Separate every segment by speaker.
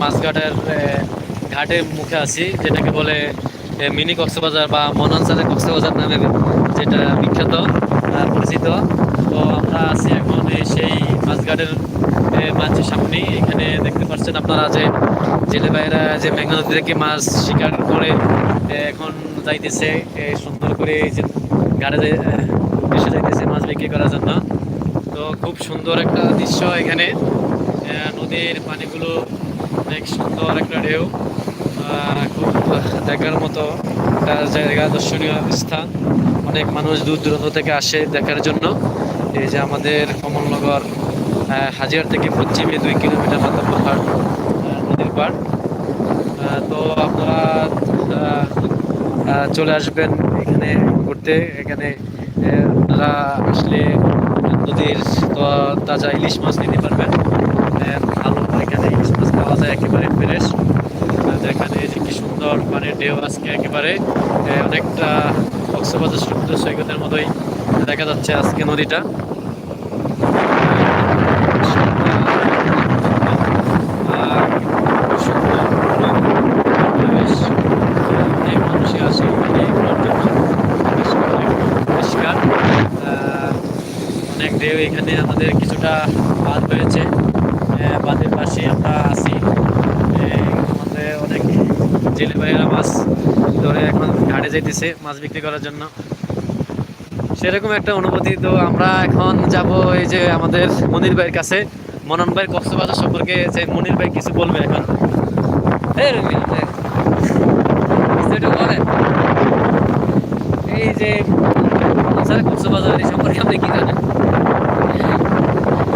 Speaker 1: মাছঘাটের ঘাটের মুখে আছি যেটাকে বলে মিনি কক্সবাজার বা মনানসারের কক্সবাজার নামে যেটা বিখ্যাত আহ, পরিচিত। তো আমরা আছি এখন সেই মাছঘাটের মাছের সামনে এখানে দেখতে পাচ্ছেন আপনারা যে জেলে ভাইয়েরা যে মেঘনা নদী থেকে মাছ শিকার করে এখন যাইতেছে সুন্দর করে এই যে ঘাটে এসে যাইতেছে মাছ বিক্রি করার জন্য। তো খুব সুন্দর একটা দৃশ্য এখানে। নদীর পানিগুলো অনেক সুন্দর একটা ঢেউ খুব দেখার মতো একটা জায়গা, দর্শনীয় স্থান। অনেক মানুষ দূর দূরান্ত থেকে আসে দেখার জন্য। এই যে আমাদের কমলনগর হাজিয়ার থেকে পশ্চিমে দুই কিলোমিটার মাত্র পাহাড় নদীর পাড়। তো আপনারা চলে আসবেন এখানে ঘুরতে। এখানে আপনারা আসলে নদীর তাজা ইলিশ মাছ নিতে পারবেন। আহ, ভালো এখানে ইলিশ মাছ পাওয়া যায় একেবারে ফ্রেশ এখানে যে কি সুন্দর পানির ঢেউ আজকে একেবারে অনেকটা কক্সবাজার সমুদ্র সৈকতের মতোই দেখা যাচ্ছে আজকে নদীটা। অনেক ঢেউ এখানে আমাদের কিছুটা বাঁধ হয়েছে। বাঁধের পাশে আমরা আছি। আমাদের অনেক জেলে ভাইয়েরা মাছ ধরে এখন ঘাটে যাইতেছে মাছ বিক্রি করার জন্য। সেরকম একটা অনুভূতি। তো আমরা এখন যাব এই যে আমাদের মনির ভাইয়ের কাছে। মনন ভাইয়ের কক্সবাজার সম্পর্কে যে মনির ভাই কিছু বলবে এখন। এই বলেন। যে স্যার কক্সবাজার এই সম্পর্কে আপনি কি জানেন?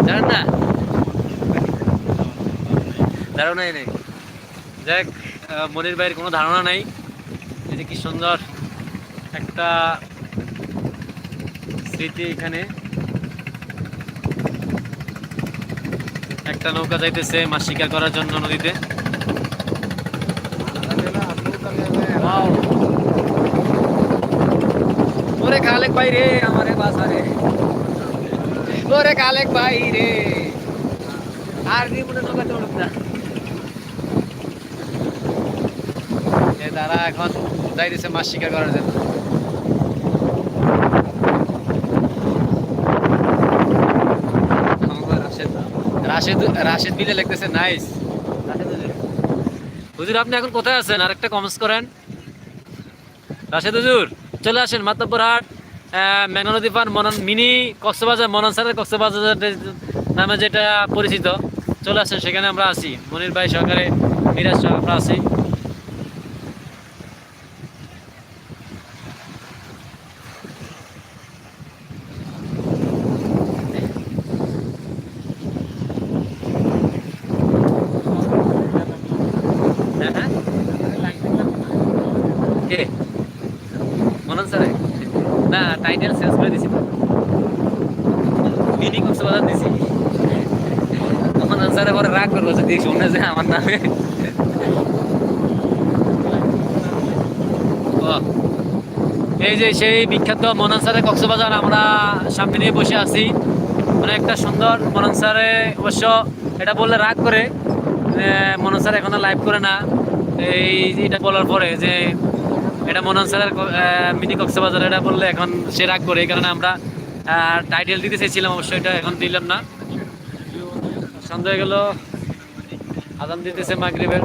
Speaker 1: জানেন না? ধারণাই নেই। দেখ মনির ভাইয়ের কোনো ধারণা নাই যে কি সুন্দর একটা স্মৃতি এখানে। একটা নৌকা যাইতেছে মাছ শিকার করার জন্য নদীতে। খালেক ভাই রে আমারে খালেক ভাই রে। আর দি মনে নৌকা চলুক না এ তারা এখন যাইতেছে মাছ শিকার করার জন্য। রাশেদ রাশেদ বিলে লিখতেছে নাইস। হুজুর। আপনি এখন কোথায় আছেন? আরেকটা কমেন্টস করেন। রাশেদ হুজুর চলে আসেন মাতাব্বর হাট মেঘনা নদী পান মনন মিনি কক্সবাজার মননসারের কক্সবাজার নামে যেটা পরিচিত। চলে আসেন সেখানে আমরা আছি। মনির ভাই সহকারে মিরাজ আমরা আছি হ্যাঁ হ্যাঁ মনন স্যারে, না টাইটেল চেঞ্জ করে দিছি। মিনি দিছি। মনন স্যারে পরে রাগ করব যদি শুনে যে আমার নামে। এই যে সেই বিখ্যাত মনন স্যারের কক্সবাজার, আমরা সামনে নিয়ে বসে আছি। অনেকটা সুন্দর মনন স্যারে, অবশ্য এটা বললে রাগ করে মনন স্যার এখনও লাইভ করে না। এই, এটা বলার পরে যে এটা মনন স্যারের মিনি কক্সবাজার, এটা বললে এখন সে রাগ করে, এই কারণে আমরা টাইটেল দিতে চেয়েছিলাম, অবশ্যই এটা এখন দিলাম না। সন্দেহ গেল, আদান দিতেছে মাগরিবের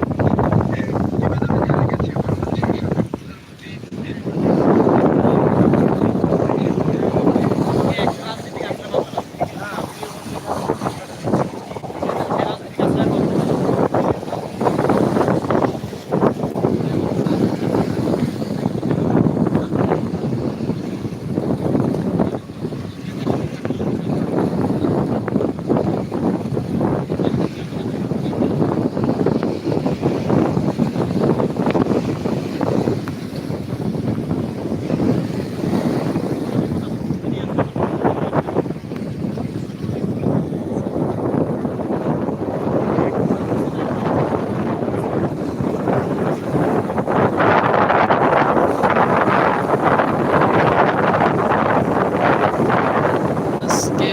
Speaker 1: আজকে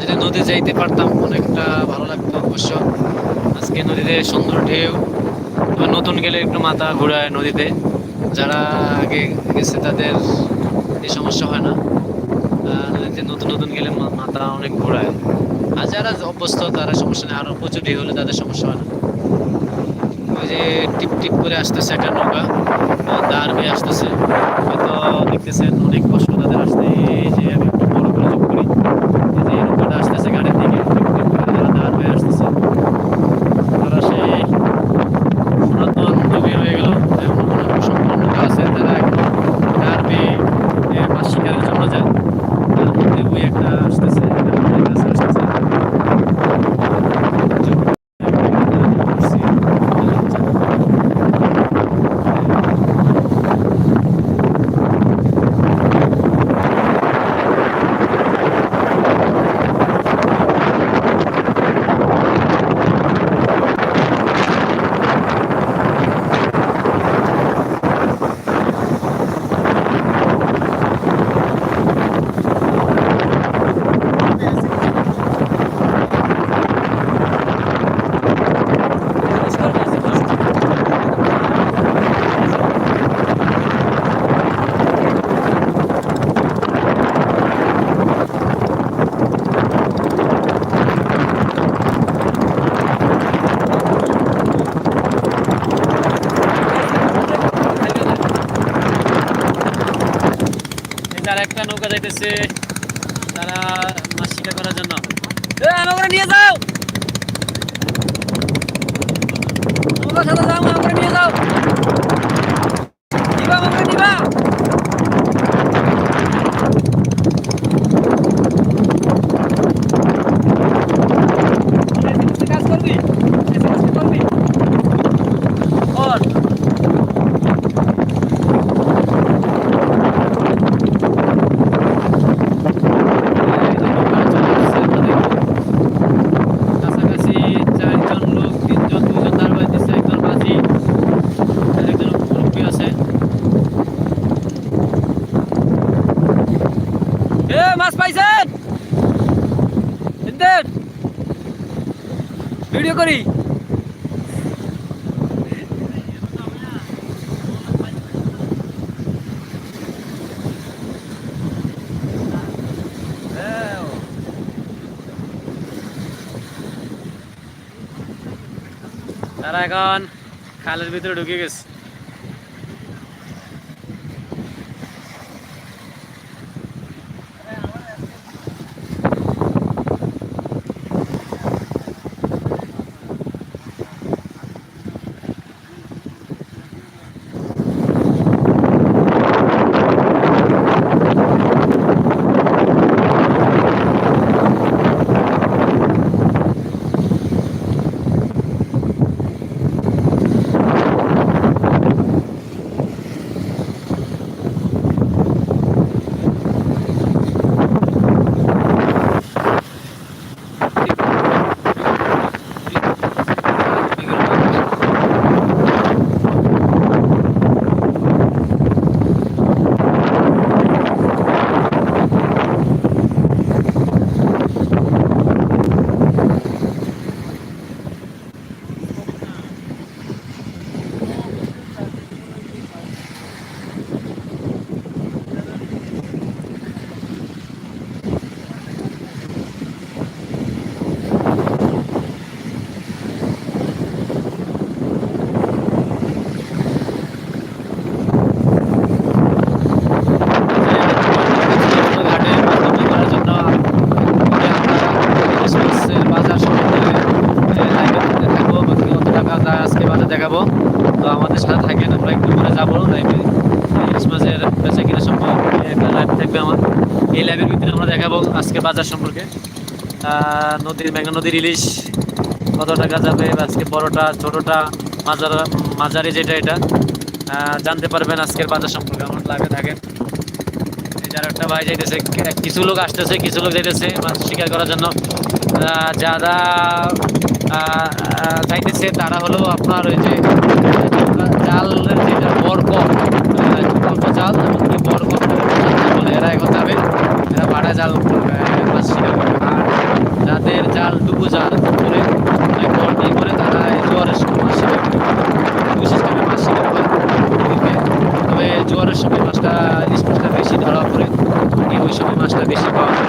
Speaker 1: যদি নদী যাইতে পারতাম অনেকটা ভালো লাগতো অবশ্য আজকে সুন্দর ঢেউ নতুন গেলে একটু মাথা ঘোরায় নদীতে। যারা আগে গেছে তাদের এই সমস্যা হয় না। নদীতে নতুন নতুন গেলে মাথা অনেক ঘোরায়। আর যারা অভ্যস্ত, তারা সমস্যা নেই। আরও প্রচুর ঢেউ হলে তাদের সমস্যা হয় না। ওই যে টিপ টিপ করে আসতেছে একটা নৌকা দাঁড় হয়ে আসতেছে। হয়তো দেখতেছেন অনেক কষ্ট তাদের আসতে। এই যে আমি একটু বড় করে যোগ করি এই যে এই নৌকাটা আসতেছে গাড়ির দিকে টিপ টিপ করে তারা দাঁড় হয়ে আসতেছে তারা সেই পুরাতন জমি হয়ে গেল এমন কোনো সম্পূর্ণ নৌকা আছে তারা একদম দাঁড় পেয়ে এ, মাছ শিকারের জন্য যায় তার মধ্যে ওই একটা আসতেছে একটা আমাদের কাছে আসতেছে আরেকটা নৌকা যাইতেছে। তারা মাছ শিকার করার জন্য।
Speaker 2: নৌকা নিয়ে যাও! নৌকা সাথে যাও নৌকা নিয়ে যাও নিবা আমাকে নিবা কাজ করবি করবি কর
Speaker 1: কাছাকাছি চারজন লোক তিনজন দুজন দাঁড় বাজতেছে একজন বাজি আর একজন মুরব্বী আছে
Speaker 2: এ মাছ পাইছেন চিনতেন ভিডিও করি
Speaker 1: তারা এখন খালের ভিতরে ঢুকে গেছে ঘাটে মাছ বিক্রি করার জন্য ক্রিসমাসের বাজার সম্বন্ধে লাইভে দেখাবো বাকি কত টাকা তা আজকে বাজার দেখাবো তো আমাদের সাথে থাকেন আমরা একটু পরে যাব লাইভে বেচা কিনা সম্পর্কে একটা লাইভ থাকবে আমার। এই লাইভের ভিতরে আমরা দেখাবো আজকে বাজার সম্পর্কে। নদীর মেঘনা নদীর ইলিশ কত টাকা যাবে আজকে বড়টা, ছোটটা, মাজার, মাঝারি যেটা এটা জানতে পারবেন আজকের বাজার সম্পর্কে আমার লাইভে থাকেন এই একটা ভাই যাইতেছে, কিছু লোক আসতেছে, কিছু লোক যাইতেছে মাছ শিকার করার জন্য। যারা যাইতেছে তারা হলো আপনার ওই যে জালের যেটা বরক অল্প জাল এমনকি বরক বলে এরা এখন যাবে। এরা ভাড়া জাল যাদের জাল ডুবু জাল করে ঝাঁপিয়ে পড়ে তারা জোয়ারের সময় বিশেষ করে মাছ শিকার করে তবে জোয়ারের সময় মাছটা, ইলিশ বেশি ধরা পড়ে। ওই সময় মাছটা বেশি পাওয়া যায়।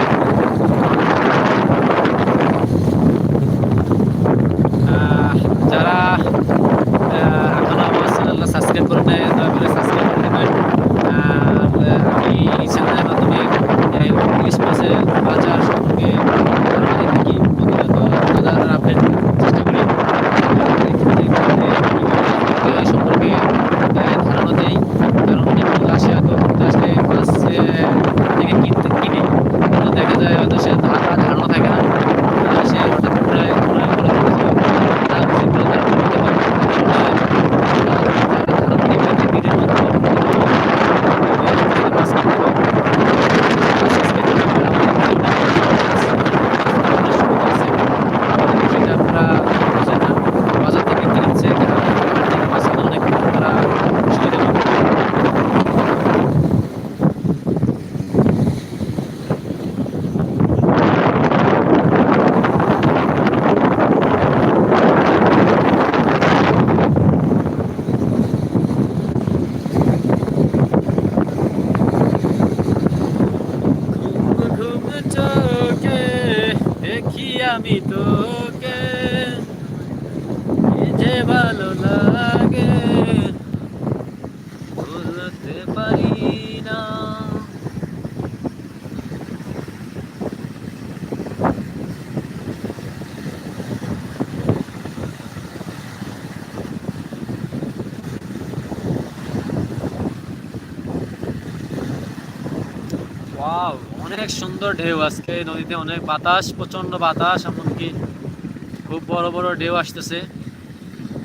Speaker 1: যারা চ্যানেলটা সাবস্ক্রাইব করে নেয় দয়া করে সাবস্ক্রাইব করে দেবেন আর আমি এই চ্যানেলের মাধ্যমে এই ইলিশ মাছের বাজার সম্পর্কে ধারণা দিয়ে থাকি প্রতিনিয়ত বাজারের আপডেট চেষ্টা করি এই সম্পর্কে আহ, ধারণা দেই কারণ অনেক আসে হয়তো ঘুরতে আসলে মাছ আহ, থেকে কিনতে কিনে তো দেখা যায় হয়তো সে ধারণা ধারণা থাকে না আহ, সে হঠাৎ করে মনে করে যে তার যেগুলো তার করতে পারে ধারণা দেখবেন যে দিনের মধ্যে মাছ কিনতে পারে বাজার থেকে কিনছে মাছ কিনে অনেক তারা সুবিধা পাবে ঘুম ঘুম চোখে দেখি আমি তোকে কি যে ভালো লাগে ভুলতে পারি না ওয়াও অনেক সুন্দর ঢেউ আজকে, নদীতে অনেক বাতাস প্রচণ্ড বাতাস, এমনকি খুব বড় বড় ঢেউ আসতেছে।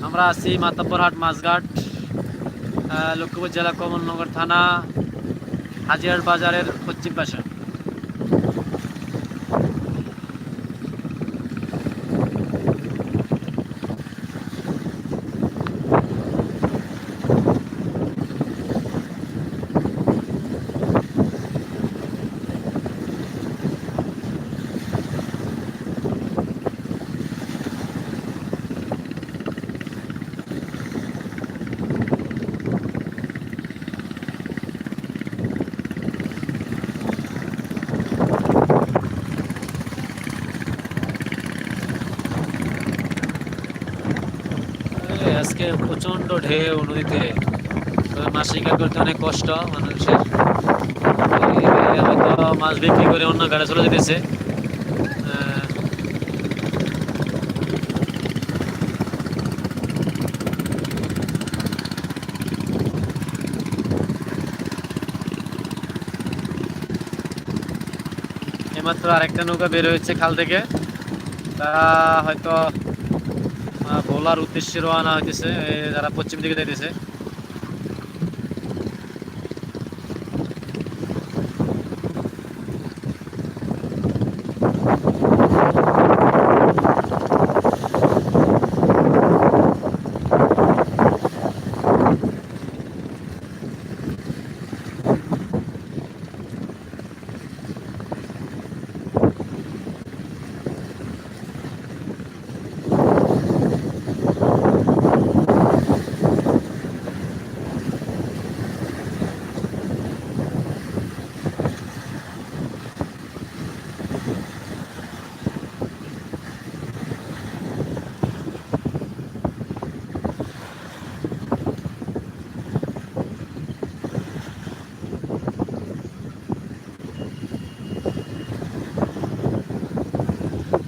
Speaker 1: আমরা আছি মাতাব্বরহাট মাছঘাট লক্ষ্মীপুর জেলা কমলনগর থানা হাজিয়ার বাজারের পশ্চিম পাশে এই আজকে প্রচণ্ড ঢেউ নদীতে। মাছ শিকার করতে অনেক কষ্ট মানুষের। হয়তো মাছ বিক্রি করে অন্য গাড়ি চলে যেতেছে। এইমাত্র আরেকটা নৌকা বের হয়েছে খাল থেকে। তারা হয়তো ভোলার উদ্দেশ্যে রওনা হইতেছে যারা পশ্চিম দিকে যাইতেছে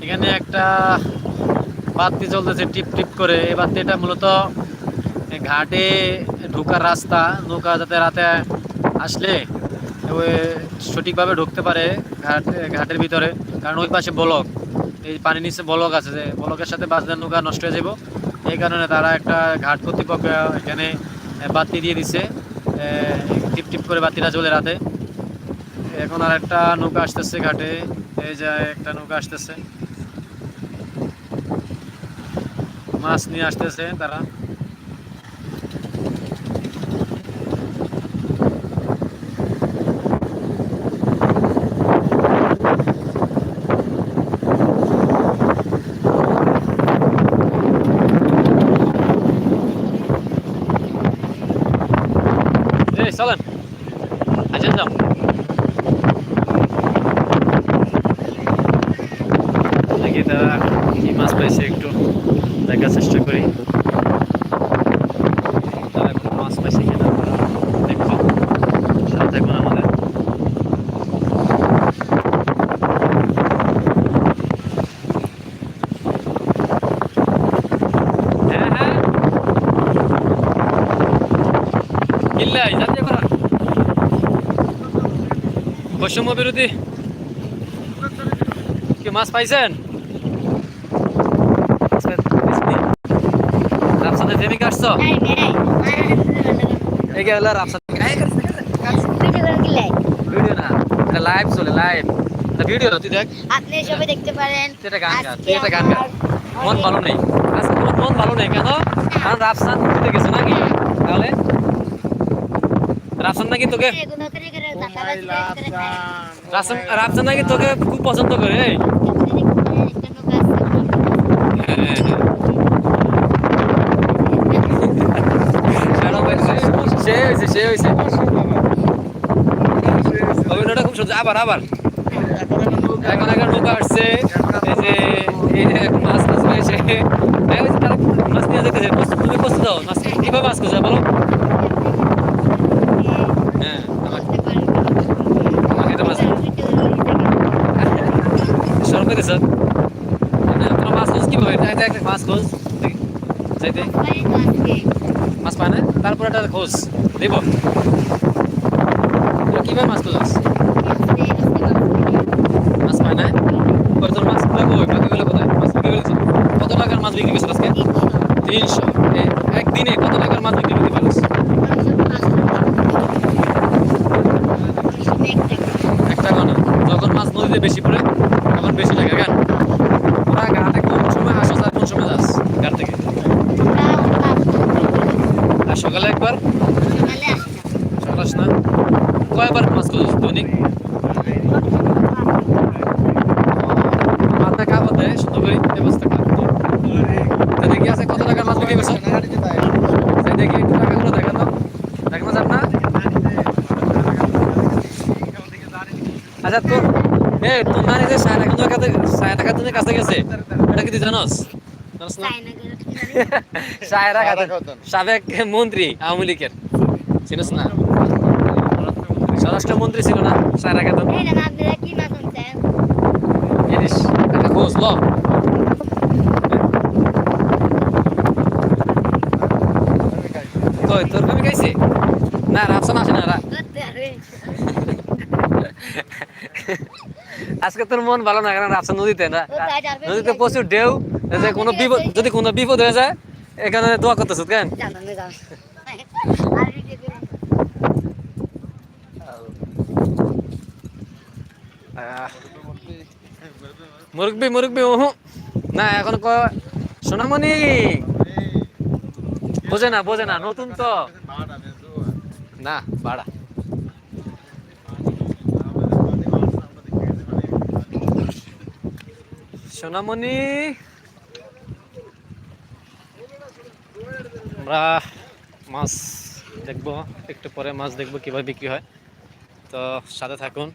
Speaker 1: এখানে একটা বাতি চলতেছে টিপ টিপ করে। এই বাতিটা মূলত ঘাটে ঢোকার রাস্তা, নৌকা যাতে রাতে আসলে সঠিকভাবে ঢুকতে পারে ঘাট, ঘাটের ভিতরে। কারণ ওই পাশে বলক। এই পানির নিচে বলক আছে যে, বলকের সাথে বাঁচলে নৌকা নষ্ট হয়ে যাব এই কারণে তারা একটা ঘাট কর্তৃপক্ষ এখানে বাতি দিয়ে দিছে। টিপ টিপ করে বাতিটা জ্বলে রাতে। এখন আর একটা নৌকা আসতেছে ঘাটে। এই যে একটা নৌকা আসতেছে। mas nem as tese entra tá ei salam. বৈষম্য বিরোধী। কি মাছ পাইছেন? পাইছেন? রাফসানে প্রেমিক এই গে হলো রাফসান ভিডিও না এটা লাইভ চলে লাইভ এটা ভিডিও তুই দেখ।
Speaker 3: আপনি সবাই দেখতে পারেন।
Speaker 1: তুই এটা গান গা তুই এটা গান গা মন ভালো নেই। আজকে মন ভালো নেই কেন? কারণ রাফসান ঘুরতে গেছে নাকি? তাহলে রাফসান নাকি তোকে। রাফসান নাকি তোকে খুব পছন্দ করে সে- হয়েছে সে হয়েছে। অভিনয়টা খুব সুন্দর। আবার আবার। এখন এখন নৌকা আসছে। এই যে মাছ মাছ মাছ নিয়ে যেতেছে। প্রস্তুত- তুমি মাছ কীভাবে মাছ বলো? হ্যাঁ মাছ তোমার মাছ খোঁজ কীভাবে? এটা একটা মাছ খোঁজ যাইতে। মাছ পায় না? তারপর একটা খোঁজ। দেব। কীভাবে মাছ খোঁজাস
Speaker 3: আজকে আজকে মাছ
Speaker 1: মাছ পায় না পরে তোর মাছগুলো কই বাকি গুলো কোথায় মাছ বিক্রি করেছিস কত টাকার মাছ বিক্রি করেছিস আজকে
Speaker 3: কিনবো।
Speaker 1: তিনশো এ- একদিনে কত টাকার মাছ বিক্রি করতে পারিস
Speaker 3: মানুষের মাছ মানুষের ব্যাগ থাকে।
Speaker 1: এক টাকা না যখন মাছ নদীতে বেশি পড়ে তখন বেশি টাকা কেন ওরা ঘাটে কোন সময় আসো আর কোন সময় যাস ঘাট থেকে
Speaker 3: আমরা মাছ
Speaker 1: আর সকালে একবার
Speaker 3: সকালে আসি না।
Speaker 1: সকাল আস না কয়বার মাছ খোঁজ দৈনিক দেয় সুন্দর ব্যবস্থা করে। দেখি আছে কত টাকার মাছ বিক্রি করছ? দেখি একটু টাকাগুলো দেখানো দেখানো যাক না? আচ্ছা তো এ তোর নানি যে সায়া টাকা তোর কাছে সায়া টাকা কাছে গেছে। এটা কি তুই জানোস? সায়রা খাতুন। সাবেক মন্ত্রী আওয়ামী লীগের। চিনিস না? স্বরাষ্ট্রমন্ত্রী ছিল না সায়রা খাতুন
Speaker 3: এই না, আপনারা কি মাছ আনছেন?
Speaker 1: জিনিস কই তোর কবি খাইছি না রাফসান আসে না। আজকে তোর মন ভালো না কারণ রাফসান নদীতে না? নদীতে প্রচুর ঢেউ যে কোনো বিপদ যদি কোনো বিপদ হয়ে যায় এখানে দোয়া করতেছ কেন
Speaker 3: আমি যাও। আর ভিডিও করুন।
Speaker 1: মুরগবি মুরগবি ওহু না, এখন ক সোনামণি। বোঝে না বোঝে না, নতুন তো। না, বাড়া। সোনামণি। আমরা মাছ দেখব, একটু পরে মাছ দেখব কীভাবে বিক্রি হয়। তো সাথে থাকুন,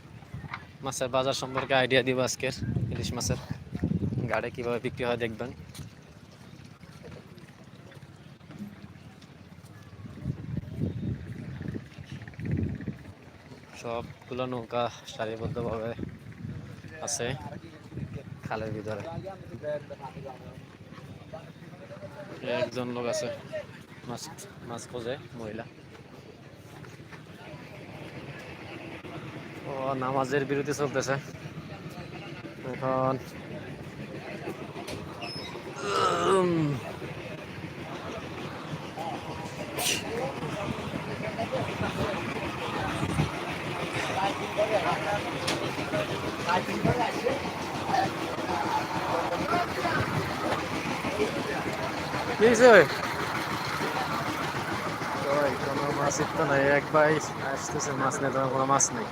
Speaker 1: মাছের বাজার সম্পর্কে আইডিয়া দিব আজকের। ইলিশ মাছের গাড়ে কীভাবে বিক্রি হয় দেখবেন। সবগুলো নৌকা সারিবদ্ধভাবে আছে খালের ভিতরে। একজন লোক আছে, মাছ মাছ খোঁজে, মহিলা। ও, নামাজের বিরতি চলতেছে। এখন। কোনো মাছই তো নাই। এক ভাই আসতেছে মাছ নেই তোমার কোনো মাছ নেই।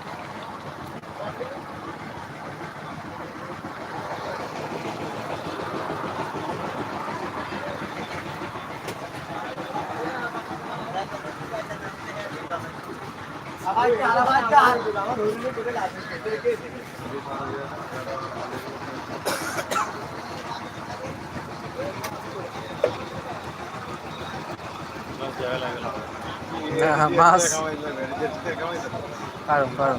Speaker 1: হ্যাঁ, মাছ কারণ কারণ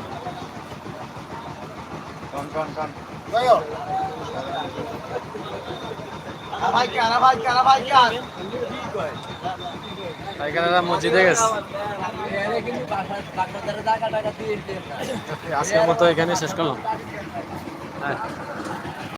Speaker 1: পাইকারেরা মসজিদে গেছে আজকের মতো এখানে শেষ করলাম। হ্যাঁ।